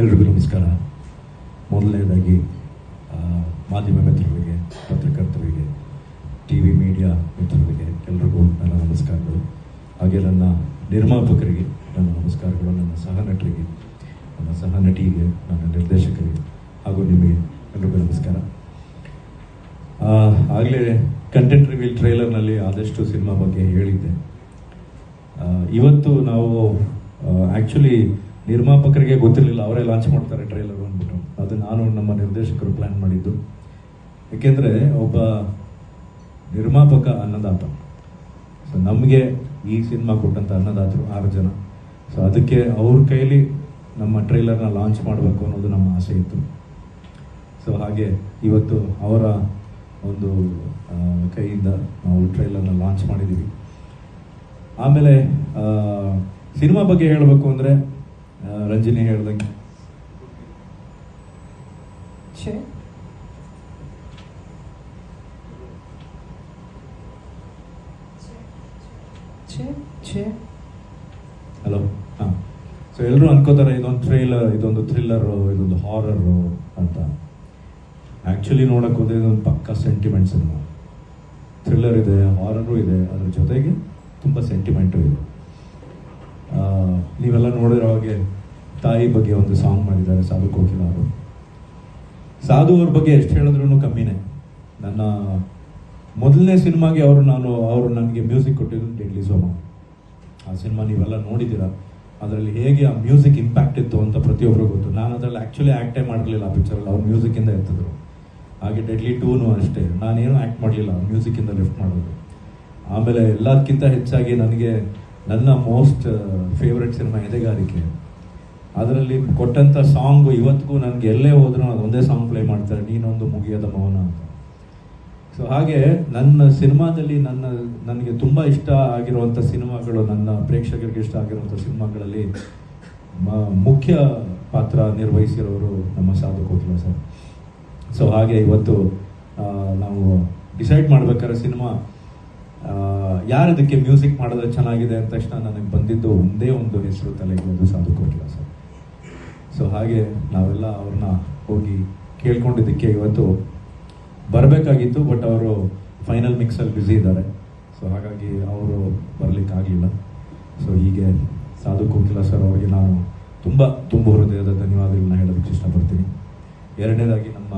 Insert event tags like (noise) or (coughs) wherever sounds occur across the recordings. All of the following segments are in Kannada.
ಎಲ್ರಿಗೂ ನಮಸ್ಕಾರ. ಮೊದಲನೇದಾಗಿ ಮಾಧ್ಯಮ ಮಿತ್ರರಿಗೆ, ಪತ್ರಕರ್ತರಿಗೆ ಟಿ ವಿ ಮೀಡಿಯಾ ಮಿತ್ರರಿಗೆ ಎಲ್ರಿಗೂ ನನ್ನ ನಮಸ್ಕಾರಗಳು. ಹಾಗೆ ನನ್ನ ನಿರ್ಮಾಪಕರಿಗೆ ನನ್ನ ನಮಸ್ಕಾರಗಳು, ನನ್ನ ಸಹ ನಟರಿಗೆ, ನನ್ನ ಸಹ ನಟಿಗೆ, ನನ್ನ ನಿರ್ದೇಶಕರಿಗೆ ಹಾಗೂ ನಿಮಗೆ ಎಲ್ರಿಗೂ ನಮಸ್ಕಾರ. ಆಗಲೇ ಕಂಟೆಂಟ್ ರಿವೀಲ್ ಟ್ರೈಲರ್ನಲ್ಲಿ ಆದಷ್ಟು ಸಿನಿಮಾ ಬಗ್ಗೆ ಹೇಳಿದ್ದೆ. ಇವತ್ತು ನಾವು ಆ್ಯಕ್ಚುಲಿ ನಿರ್ಮಾಪಕರಿಗೆ ಗೊತ್ತಿರಲಿಲ್ಲ, ಅವರೇ ಲಾಂಚ್ ಮಾಡ್ತಾರೆ ಟ್ರೈಲರ್ ಅಂದ್ಬಿಟ್ಟು. ಅದು ನಾನು ನಮ್ಮ ನಿರ್ದೇಶಕರು ಪ್ಲ್ಯಾನ್ ಮಾಡಿದ್ದು. ಏಕೆಂದರೆ ಒಬ್ಬ ನಿರ್ಮಾಪಕ ಅನ್ನದಾತ. ಸೊ ನಮಗೆ ಈ ಸಿನಿಮಾ ಕೊಟ್ಟಂಥ ಅನ್ನದಾತರು ಆರು ಜನ. ಸೊ ಅದಕ್ಕೆ ಅವ್ರ ಕೈಲಿ ನಮ್ಮ ಟ್ರೈಲರ್ನ ಲಾಂಚ್ ಮಾಡಬೇಕು ಅನ್ನೋದು ನಮ್ಮ ಆಸೆ ಇತ್ತು. ಸೊ ಹಾಗೆ ಇವತ್ತು ಅವರ ಒಂದು ಕೈಯಿಂದ ನಾವು ಟ್ರೈಲರ್ನ ಲಾಂಚ್ ಮಾಡಿದ್ದೀವಿ. ಆಮೇಲೆ ಸಿನಿಮಾ ಬಗ್ಗೆ ಹೇಳಬೇಕು ಅಂದರೆ ರಂಜಿನಿ ಹೇಳ್ದಂಗೆ. ಹಲೋ ಹಾಂ. ಸೊ ಎಲ್ಲರೂ ಅನ್ಕೋತಾರೆ ಇದೊಂದು ಥ್ರಿಲ್ಲರ್ ಇದೊಂದು ಥ್ರಿಲ್ಲರು ಇದೊಂದು ಹಾರರು ಅಂತ. ಆ್ಯಕ್ಚುಲಿ ನೋಡೋಕೆ ಹೋದ್ರೆ ಇದೊಂದು ಪಕ್ಕ ಸೆಂಟಿಮೆಂಟ್ ಸಿನಿಮಾ ಥ್ರಿಲ್ಲರ್ ಇದೆ ಹಾರರು ಇದೆ ಅದ್ರ ಜೊತೆಗೆ ತುಂಬ ಸೆಂಟಿಮೆಂಟು ಇದೆ. ನೀವೆಲ್ಲ ನೋಡಿರೋ ಹಾಗೆ ತಾಯಿ ಬಗ್ಗೆ ಒಂದು ಸಾಂಗ್ ಮಾಡಿದ್ದಾರೆ, ಸಾಧು ಕೋಕಿಲ ಅವರು. ಸಾಧು ಅವ್ರ ಬಗ್ಗೆ ಎಷ್ಟು ಹೇಳಿದ್ರು ಕಮ್ಮಿನೇ. ನನ್ನ ಮೊದಲನೇ ಸಿನಿಮಾಗೆ ಅವರು ನಾನು, ಅವರು ನನಗೆ ಮ್ಯೂಸಿಕ್ ಕೊಟ್ಟಿದ್ದು ಡೆಡ್ಲಿ ಸೋಮ ಆ ಸಿನಿಮಾ ನೀವೆಲ್ಲ ನೋಡಿದ್ದೀರಾ? ಅದರಲ್ಲಿ ಹೇಗೆ ಆ ಮ್ಯೂಸಿಕ್ ಇಂಪ್ಯಾಕ್ಟ್ ಇತ್ತು ಅಂತ ಪ್ರತಿಯೊಬ್ಬರು ಗೊತ್ತು. ನಾನು ಅದರಲ್ಲಿ ಆ್ಯಕ್ಚುಲಿ ಆ್ಯಕ್ಟೇ ಮಾಡಿರಲಿಲ್ಲ ಆ ಪಿಕ್ಚರಲ್ಲಿ ಅವ್ರು ಮ್ಯೂಸಿಕಿಂದ ಎತ್ತಿದ್ರು. ಹಾಗೆ ಡೆಡ್ಲಿ ಟೂನು ಅಷ್ಟೇ. ನಾನೇನು ಆ್ಯಕ್ಟ್ ಮಾಡಲಿಲ್ಲ. ಮ್ಯೂಸಿಕಿಂದ ಲಿಫ್ಟ್ ಮಾಡೋದು. ಆಮೇಲೆ ಎಲ್ಲದಕ್ಕಿಂತ ಹೆಚ್ಚಾಗಿ ನನಗೆ ನನ್ನ ಮೋಸ್ಟ್ ಫೇವ್ರೆಟ್ ಸಿನಿಮಾ ಎದೆಗಾರಿಕೆ. ಅದರಲ್ಲಿ ಕೊಟ್ಟಂಥ ಸಾಂಗು ಇವತ್ತಿಗೂ ನನಗೆ ಎಲ್ಲೇ ಹೋದ್ರೂ ಅದು ಒಂದೇ ಸಾಂಗ್ ಪ್ಲೇ ಮಾಡ್ತಾರೆ, ನೀನೊಂದು ಮುಗಿಯದ ಮೌನ ಅಂತ. ಸೊ ಹಾಗೆ ನನ್ನ ಸಿನಿಮಾದಲ್ಲಿ ನನ್ನ, ನನಗೆ ತುಂಬ ಇಷ್ಟ ಆಗಿರುವಂಥ ಸಿನಿಮಾಗಳು, ನನ್ನ ಪ್ರೇಕ್ಷಕರಿಗೆ ಇಷ್ಟ ಆಗಿರುವಂಥ ಸಿನಿಮಾಗಳಲ್ಲಿ ಮುಖ್ಯ ಪಾತ್ರ ನಿರ್ವಹಿಸಿರೋರು ನಮ್ಮ ಸಾಧು ಕೋಕಿಲ ಸರ್. ಸೊ ಹಾಗೆ ಇವತ್ತು ನಾವು ಡಿಸೈಡ್ ಮಾಡ್ಬೇಕಾದ್ರೆ ಸಿನಿಮಾ ಯಾರದಕ್ಕೆ ಮ್ಯೂಸಿಕ್ ಮಾಡಿದ್ರೆ ಚೆನ್ನಾಗಿದೆ ಅಂದ ತಕ್ಷಣ ನನಗೆ ಬಂದಿದ್ದು ಒಂದೇ ಒಂದು ಹೆಸರು ತಲೆಗೆ ಒಂದು ಸಾಧು ಕೋಕಿಲ ಸರ್. ಸೊ ಹಾಗೆ ನಾವೆಲ್ಲ ಅವ್ರನ್ನ ಹೋಗಿ ಕೇಳ್ಕೊಂಡಿದ್ದಕ್ಕೆ ಇವತ್ತು ಬರಬೇಕಾಗಿತ್ತು ಬಟ್ ಅವರು ಫೈನಲ್ ಮಿಕ್ಸಲ್ಲಿ ಬ್ಯುಸಿ ಇದ್ದಾರೆ. ಸೊ ಹಾಗಾಗಿ ಅವರು ಬರಲಿಕ್ಕಾಗಲಿಲ್ಲ. ಸೊ ಹೀಗೆ ಸಾಧು ಕೋಕಿಲ ಸರ್ ಅವರಿಗೆ ನಾನು ತುಂಬ ತುಂಬ ಹೃದಯದ ಧನ್ಯವಾದಗಳನ್ನ ಹೇಳೋದಕ್ಕೆ ಇಷ್ಟಪಡ್ತೀನಿ. ಎರಡನೇದಾಗಿ ನಮ್ಮ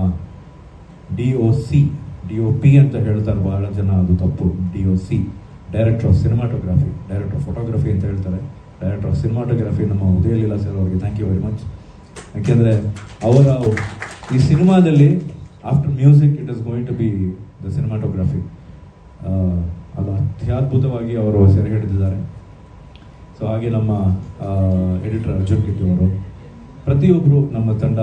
D O C D O P ಅಂತ ಹೇಳ್ತಾರೆ ಬಹಳ ಜನ ಅದು ತಪ್ಪು. D O C director of cinematography director of photography ಅಂತ ಹೇಳ್ತಾರೆ. ಡೈರೆಕ್ಟರ್ ಆಫ್ ಸಿನಿಮಾಟೋಗ್ರಫಿ ನಮ್ಮ ಉದಯ ಲೀಲಾ ಸರ್ ಅವರಿಗೆ ಥ್ಯಾಂಕ್ ಯು ವೆರಿ ಮಚ್ ಯಾಕೆಂದರೆ ಅವರ ಈ ಸಿನಿಮಾದಲ್ಲಿ after music it is going to be the cinematography ಅದು ಅತ್ಯದ್ಭುತವಾಗಿ ಅವರು ಸೆರೆ ಹಿಡಿದಿದ್ದಾರೆ ಸೊ ಹಾಗೆ ನಮ್ಮ ಎಡಿಟರ್ ಅರ್ಜುನ್ ಕಿಟ್ಟಿ ಅವರು ಪ್ರತಿಯೊಬ್ಬರು ನಮ್ಮ ತಂಡ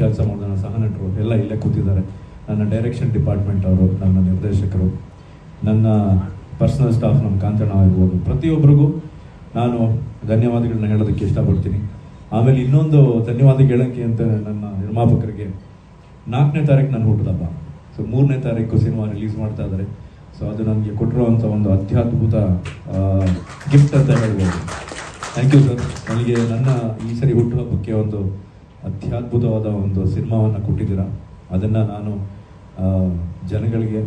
ಕೆಲಸ ಮಾಡಿದ ಸಹ ನಟರು ಎಲ್ಲ ಇಲ್ಲೇ ಕೂತಿದ್ದಾರೆ. ನನ್ನ ಡೈರೆಕ್ಷನ್ ಡಿಪಾರ್ಟ್ಮೆಂಟ್ ಅವರು, ನನ್ನ ನಿರ್ದೇಶಕರು, ನನ್ನ ಪರ್ಸನಲ್ ಸ್ಟಾಫ್ ನಮ್ಮ ಕಾಂತಣ್ಣ ಆಗಿರ್ಬೋದು ಪ್ರತಿಯೊಬ್ಬರಿಗೂ ನಾನು ಧನ್ಯವಾದಗಳನ್ನ ಹೇಳೋದಕ್ಕೆ ಇಷ್ಟಪಡ್ತೀನಿ. ಆಮೇಲೆ ಇನ್ನೊಂದು ಧನ್ಯವಾದ ಹೇಳೋಕ್ಕೆ ಅಂತ ನನ್ನ ನಿರ್ಮಾಪಕರಿಗೆ ನಾಲ್ಕನೇ ತಾರೀಕು ನನ್ನ ಹುಟ್ಟದಬ್ಬ ಸೊ ಮೂರನೇ ತಾರೀಕು ಸಿನಿಮಾ ರಿಲೀಸ್ ಮಾಡ್ತಾ ಇದ್ದಾರೆ. ಸೊ ಅದು ನನಗೆ ಕೊಟ್ಟಿರುವಂಥ ಒಂದು ಅತ್ಯದ್ಭುತ ಗಿಫ್ಟ್ ಅಂತ ಹೇಳ್ಬೋದು. ಥ್ಯಾಂಕ್ ಯು ಸರ್ ನನಗೆ ನನ್ನ ಈ ಸರಿ ಹುಟ್ಟುಹಬ್ಬಕ್ಕೆ ಒಂದು ಅತ್ಯದ್ಭುತವಾದ ಒಂದು ಸಿನಿಮಾವನ್ನು ಕೊಟ್ಟಿದ್ದೀರಾ? ಅದನ್ನು ನಾನು ಜನಗಳಿಗೆ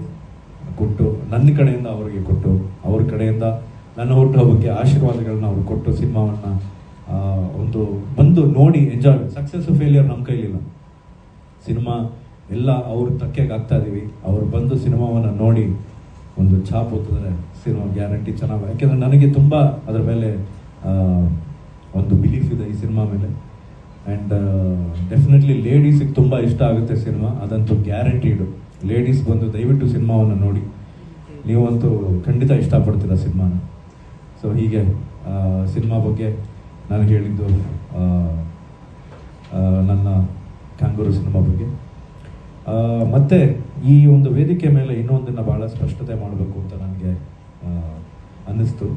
ಕೊಟ್ಟು, ನನ್ನ ಕಡೆಯಿಂದ ಅವರಿಗೆ ಕೊಟ್ಟು, ಅವ್ರ ಕಡೆಯಿಂದ ನನ್ನ ಹುಟ್ಟುಹಬ್ಬಕ್ಕೆ ಆಶೀರ್ವಾದಗಳನ್ನ ಅವ್ರಿಗೆ ಕೊಟ್ಟು ಸಿನಿಮಾವನ್ನು ಒಂದು ಬಂದು ನೋಡಿ ಎಂಜಾಯ್ ಸಕ್ಸಸ್ ಫೇಲಿಯರ್ ನಮ್ಮ ಕೈಲಿಲ್ಲ. ಸಿನಿಮಾ ಎಲ್ಲ ಅವ್ರ ತಕ್ಕೆಗೆ ಆಗ್ತಾ ಇದೀವಿ. ಅವ್ರು ಬಂದು ಸಿನಿಮಾವನ್ನು ನೋಡಿ ಒಂದು ಛಾಪ್ ಹೊತ್ತಿದ್ರೆ ಸಿನಿಮಾ ಗ್ಯಾರಂಟಿ ಚೆನ್ನಾಗಿ ಯಾಕೆಂದರೆ ನನಗೆ ತುಂಬ ಅದ್ರ ಮೇಲೆ ಒಂದು ಬಿಲೀಫ್ ಇದೆ ಈ ಸಿನಿಮಾ ಮೇಲೆ. ಆ್ಯಂಡ್ ಡೆಫಿನೆಟ್ಲಿ ಲೇಡೀಸಿಗೆ ತುಂಬ ಇಷ್ಟ ಆಗುತ್ತೆ ಸಿನಿಮಾ. ಅದಂತೂ ಗ್ಯಾರಂಟಿಡು ಲೇಡೀಸ್ ಬಂದು ದಯವಿಟ್ಟು ಸಿನಿಮಾವನ್ನು ನೋಡಿ. ನೀವಂತೂ ಖಂಡಿತ ಇಷ್ಟಪಡ್ತೀರ ಸಿನಿಮಾನ. ಸೊ ಹೀಗೆ ಸಿನಿಮಾ ಬಗ್ಗೆ ನಾನು ಹೇಳಿದ್ದು ನನ್ನ ಕ್ಯಾಂಗೂರು ಸಿನಿಮಾ ಬಗ್ಗೆ. ಮತ್ತು ಈ ಒಂದು ವೇದಿಕೆ ಮೇಲೆ ಇನ್ನೊಂದನ್ನು ಭಾಳ ಸ್ಪಷ್ಟತೆ ಮಾಡಬೇಕು ಅಂತ ನನಗೆ ಅನ್ನಿಸ್ತು.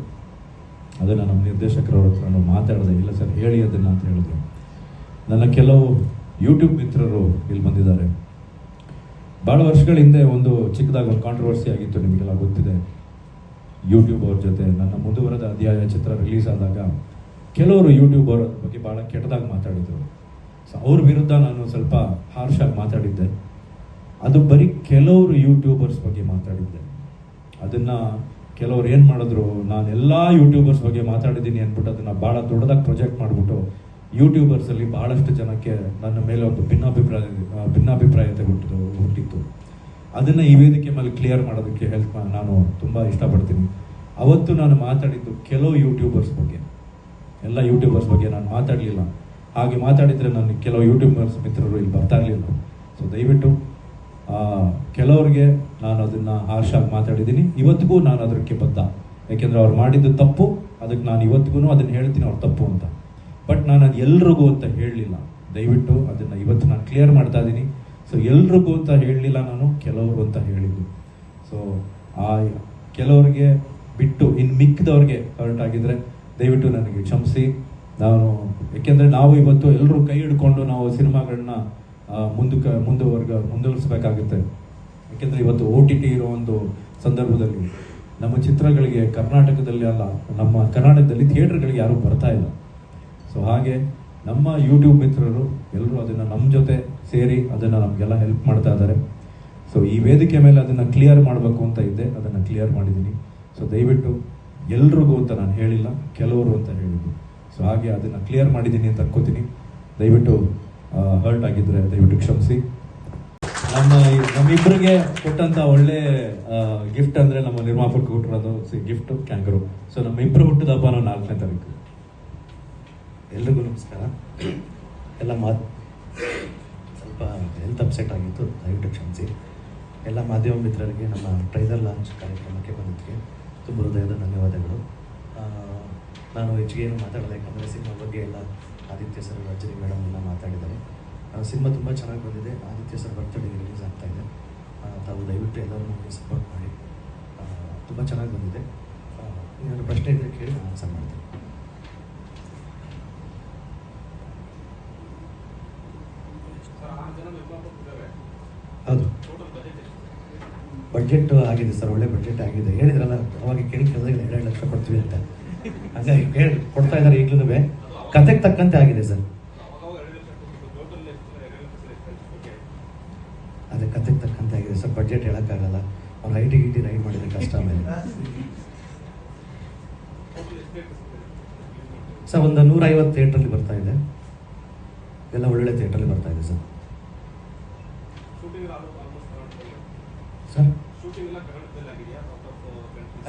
ಅದನ್ನು ನಮ್ಮ ನಿರ್ದೇಶಕರವ್ರ ಹತ್ರ ಮಾತಾಡಿದೆ, ಇಲ್ಲ ಸರ್, ಹೇಳಿ ಅದನ್ನು ಅಂತ ಹೇಳಿದ್ರು. ನನ್ನ ಕೆಲವು ಯೂಟ್ಯೂಬ್ ಮಿತ್ರರು ಇಲ್ಲಿ ಬಂದಿದ್ದಾರೆ. ಭಾಳ ವರ್ಷಗಳ ಹಿಂದೆ ಒಂದು ಚಿಕ್ಕದಾಗಿ ಒಂದು ಕಾಂಟ್ರವರ್ಸಿ ಆಗಿತ್ತು, ನಿಮಗೆಲ್ಲ ಗೊತ್ತಿದೆ. ಯೂಟ್ಯೂಬ್ ಅವ್ರ ಜೊತೆ ನನ್ನ ಮುಂದುವರೆದ ಅಧ್ಯಾಯ ಚಿತ್ರ ರಿಲೀಸ್ ಆದಾಗ ಕೆಲವರು ಯೂಟ್ಯೂಬ್ ಅವ್ರ ಬಗ್ಗೆ ಭಾಳ ಕೆಟ್ಟದಾಗಿ ಮಾತಾಡಿದರು. ಸೊ ಅವ್ರ ವಿರುದ್ಧ ನಾನು ಸ್ವಲ್ಪ ಹಾರ್ಷಾಗಿ ಮಾತಾಡಿದ್ದೆ. ಅದು ಬರೀ ಕೆಲವರು ಯೂಟ್ಯೂಬರ್ಸ್ ಬಗ್ಗೆ ಮಾತಾಡಿದ್ದೆ. ಅದನ್ನ ಕೆಲವ್ರು ಏನು ಮಾಡಿದ್ರು, ನಾನು ಎಲ್ಲ ಯೂಟ್ಯೂಬರ್ಸ್ ಬಗ್ಗೆ ಮಾತಾಡಿದ್ದೀನಿ ಅಂದ್ಬಿಟ್ಟು ಅದನ್ನ ಭಾಳ ದೊಡ್ಡದಾಗಿ ಪ್ರೊಜೆಕ್ಟ್ ಮಾಡಿಬಿಟ್ಟು ಯೂಟ್ಯೂಬರ್ಸಲ್ಲಿ ಭಾಳಷ್ಟು ಜನಕ್ಕೆ ನನ್ನ ಮೇಲೆ ಒಂದು ಭಿನ್ನಾಭಿಪ್ರಾಯ ಭಿನ್ನಾಭಿಪ್ರಾಯ ಹುಟ್ಟಿತು ಹುಟ್ಟಿತ್ತು. ಅದನ್ನ ಈ ವೇದಿಕೆ ಮೇಲೆ ಕ್ಲಿಯರ್ ಮಾಡೋದಕ್ಕೆ ಹೆಲ್ಪ್ ನಾನು ತುಂಬ ಇಷ್ಟಪಡ್ತೀನಿ. ಅವತ್ತು ನಾನು ಮಾತಾಡಿದ್ದು ಕೆಲವು ಯೂಟ್ಯೂಬರ್ಸ್ ಬಗ್ಗೆ. ಎಲ್ಲ ಯೂಟ್ಯೂಬರ್ಸ್ ಬಗ್ಗೆ ನಾನು ಮಾತಾಡಲಿಲ್ಲ. ಹಾಗೆ ಮಾತಾಡಿದರೆ ನಾನು ಕೆಲವು ಯೂಟ್ಯೂಬರ್ಸ್ ಮಿತ್ರರು ಇಲ್ಲಿ ಬರ್ತಾ ಇರಲಿಲ್ಲ ಸೊ ದಯವಿಟ್ಟು ಕೆಲವರಿಗೆ ನಾನು ಅದನ್ನು ಹಾರ್ಷಾಗಿ ಮಾತಾಡಿದ್ದೀನಿ. ಇವತ್ತಿಗೂ ನಾನು ಅದಕ್ಕೆ ಬದ್ಧ. ಯಾಕೆಂದರೆ ಅವ್ರು ಮಾಡಿದ್ದು ತಪ್ಪು. ಅದಕ್ಕೆ ನಾನು ಇವತ್ತಿಗೂ ಅದನ್ನು ಹೇಳ್ತೀನಿ, ಅವ್ರು ತಪ್ಪು ಅಂತ. ಬಟ್ ನಾನು ಅದು ಎಲ್ರಿಗೂ ಅಂತ ಹೇಳಲಿಲ್ಲ. ದಯವಿಟ್ಟು ಅದನ್ನು ಇವತ್ತು ನಾನು ಕ್ಲಿಯರ್ ಮಾಡ್ತಾ ಇದ್ದೀನಿ ಸೊ ಎಲ್ರಿಗೂ ಅಂತ ಹೇಳಲಿಲ್ಲ ನಾನು, ಕೆಲವರು ಅಂತ ಹೇಳಿದ್ದು. ಸೊ ಆ, ಕೆಲವರಿಗೆ ಬಿಟ್ಟು ಇನ್ನು ಮಿಕ್ಕಿದವ್ರಿಗೆ ಹರ್ಟ್ ಆಗಿದ್ರೆ ದಯವಿಟ್ಟು ನನಗೆ ಕ್ಷಮಿಸಿ. ನಾನು, ಏಕೆಂದರೆ ನಾವು ಇವತ್ತು ಎಲ್ಲರೂ ಕೈ ಹಿಡ್ಕೊಂಡು ನಾವು ಸಿನಿಮಾಗಳನ್ನ ಮುಂದಕ್ಕೆ, ಮುಂದುವರ್ಗ, ಮುಂದುವರಿಸಬೇಕಾಗುತ್ತೆ. ಯಾಕೆಂದರೆ ಇವತ್ತು ಓ ಟಿ ಟಿ ಇರೋ ಒಂದು ಸಂದರ್ಭದಲ್ಲಿ ನಮ್ಮ ಚಿತ್ರಗಳಿಗೆ ಕರ್ನಾಟಕದಲ್ಲಿ ಅಲ್ಲ, ನಮ್ಮ ಕರ್ನಾಟಕದಲ್ಲಿ ಥಿಯೇಟರ್ಗಳಿಗೆ ಯಾರೂ ಬರ್ತಾ ಇಲ್ಲ. ಸೊ ಹಾಗೆ ನಮ್ಮ ಯೂಟ್ಯೂಬ್ ಮಿತ್ರರು ಎಲ್ಲರೂ ಅದನ್ನು ನಮ್ಮ ಜೊತೆ ಸೇರಿ ಅದನ್ನು ನಮಗೆಲ್ಲ ಹೆಲ್ಪ್ ಮಾಡ್ತಾ ಇದ್ದಾರೆ. ಸೊ ಈ ವೇದಿಕೆ ಮೇಲೆ ಅದನ್ನು ಕ್ಲಿಯರ್ ಮಾಡಬೇಕು ಅಂತ ಇದ್ದೆ. ಅದನ್ನು ಕ್ಲಿಯರ್ ಮಾಡಿದ್ದೀನಿ. ಸೊ ದಯವಿಟ್ಟು ಎಲ್ರಿಗೂ ಅಂತ ನಾನು ಹೇಳಿಲ್ಲ, ಕೆಲವರು ಅಂತ ಹೇಳಿದ್ದು. ಸೊ ಹಾಗೆ ಅದನ್ನು ಕ್ಲಿಯರ್ ಮಾಡಿದ್ದೀನಿ ಅಂತ ಅನ್ಕೋತೀನಿ. ದಯವಿಟ್ಟು ಹರ್ಟ್ ಆಗಿದ್ರೆ ದಯವಿಟ್ಟು ಕ್ಷಮಿಸಿ. ನಮ್ಮ ನಮ್ಮಿಬ್ಬರಿಗೆ ಕೊಟ್ಟಂತ ಒಳ್ಳೆ ಗಿಫ್ಟ್ ಅಂದ್ರೆ ನಮ್ಮ ನಿರ್ಮಾಪಕ ಕೊಟ್ಟಿರೋದು ಗಿಫ್ಟ್ ಕ್ಯಾಂಗರು ಸೊ ನಮ್ಮಿಬ್ಬರು ಹುಟ್ಟಿದ ಹಬ್ಬ ನಾಲ್ಕನೇ ತಾರೀಕು. ಎಲ್ರಿಗೂ ನಮಸ್ಕಾರ. ಎಲ್ಲ ಮಾತು ಸ್ವಲ್ಪ ಹೆಲ್ತ್ ಅಪ್ಸೆಟ್ ಆಗಿತ್ತು, ದಯವಿಟ್ಟು ಕ್ಷಮಿಸಿ. ಎಲ್ಲ ಮಾಧ್ಯಮ ಮಿತ್ರರಿಗೆ ನಮ್ಮ ಟ್ರೈಲರ್ ಲಾಂಚ್ ಕಾರ್ಯಕ್ರಮಕ್ಕೆ ಬಂದಿದ್ದಕ್ಕೆ ತುಂಬ ಹೃದಯದ ಧನ್ಯವಾದಗಳು. ನಾನು ಹೆಚ್ಚಿಗೆ ಏನು ಮಾತಾಡಲ್ಲ, ಯಾಕಂದರೆ ಸಿನಿಮಾ ಬಗ್ಗೆ ಎಲ್ಲ ಆದಿತ್ಯ ಸರ್ ರಜನಿ ಮೇಡಮ್ ಎಲ್ಲ ಮಾತಾಡಿದ್ದಾರೆ. ಸಿನಿಮಾ ತುಂಬ ಚೆನ್ನಾಗಿ ಬಂದಿದೆ. ಆದಿತ್ಯ ಸರ್ ಬರ್ತಡೇ ರಿಲೀಸ್ ಆಗ್ತಾ ಇದೆ. ತಾವು ದಯವಿಟ್ಟು ಎಲ್ಲರೂ ನಮಗೆ ಸಪೋರ್ಟ್ ಮಾಡಿ. ತುಂಬ ಚೆನ್ನಾಗಿ ಬಂದಿದೆ. ಏನಾದರೂ ಪ್ರಶ್ನೆ ಇದ್ದರೆ ಕೇಳಿ ನಾನು ಆನ್ಸರ್ ಮಾಡ್ತೀನಿ. ಬಡ್ಜೆಟ್ ಆಗಿದೆ ಸರ್, ಒಳ್ಳೆ ಬಜೆಟ್ ಆಗಿದೆ. ಹೇಳಿದ್ರಲ್ಲ, ಅವಾಗ ಕೇಳಿ ಕೇಳಿದಾಗ ಎರಡು ಲಕ್ಷ ಕೊಡ್ತೀವಿ ಅಂತ. ಹಾಗಾಗಿ ಹೇಳಿ ಕೊಡ್ತಾ ಇದ್ದಾರೆ ಈಗಲೂ ಕತೆಗೆ ತಕ್ಕಂತೆ ಆಗಿದೆ ಸರ್. ಅದೇ ಕತೆಗೆ ತಕ್ಕಂತೆ ಆಗಿದೆ ಸರ್, ಬಜೆಟ್ ಹೇಳೋಕ್ಕಾಗಲ್ಲ. ಅವ್ರು ಐ ಟಿ ಗಿಟಿ ರೈಡ್ ಮಾಡಿದ್ರೆ ಕಷ್ಟ ಆಮೇಲೆ. ಸರ್, ಒಂದು ನೂರೈವತ್ತು ಥಿಯೇಟ್ರಲ್ಲಿ ಬರ್ತಾ ಇದೆ. ಎಲ್ಲ ಒಳ್ಳೊಳ್ಳೆ ಥಿಯೇಟ್ರಲ್ಲಿ ಬರ್ತಾ ಇದೆ ಸರ್.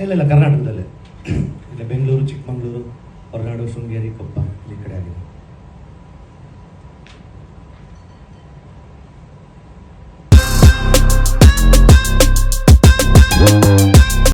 ಇಲ್ಲ ಇಲ್ಲ ಕರ್ನಾಟಕದಲ್ಲೇ. (coughs) ಇಲ್ಲ ಬೆಂಗಳೂರು ಚಿಕ್ಕಮಗಳೂರು ಹೊರನಾಡು ಶೃಂಗೇರಿ ಕೊಪ್ಪ ಈ ಕಡೆ ಆಗಿದೆ.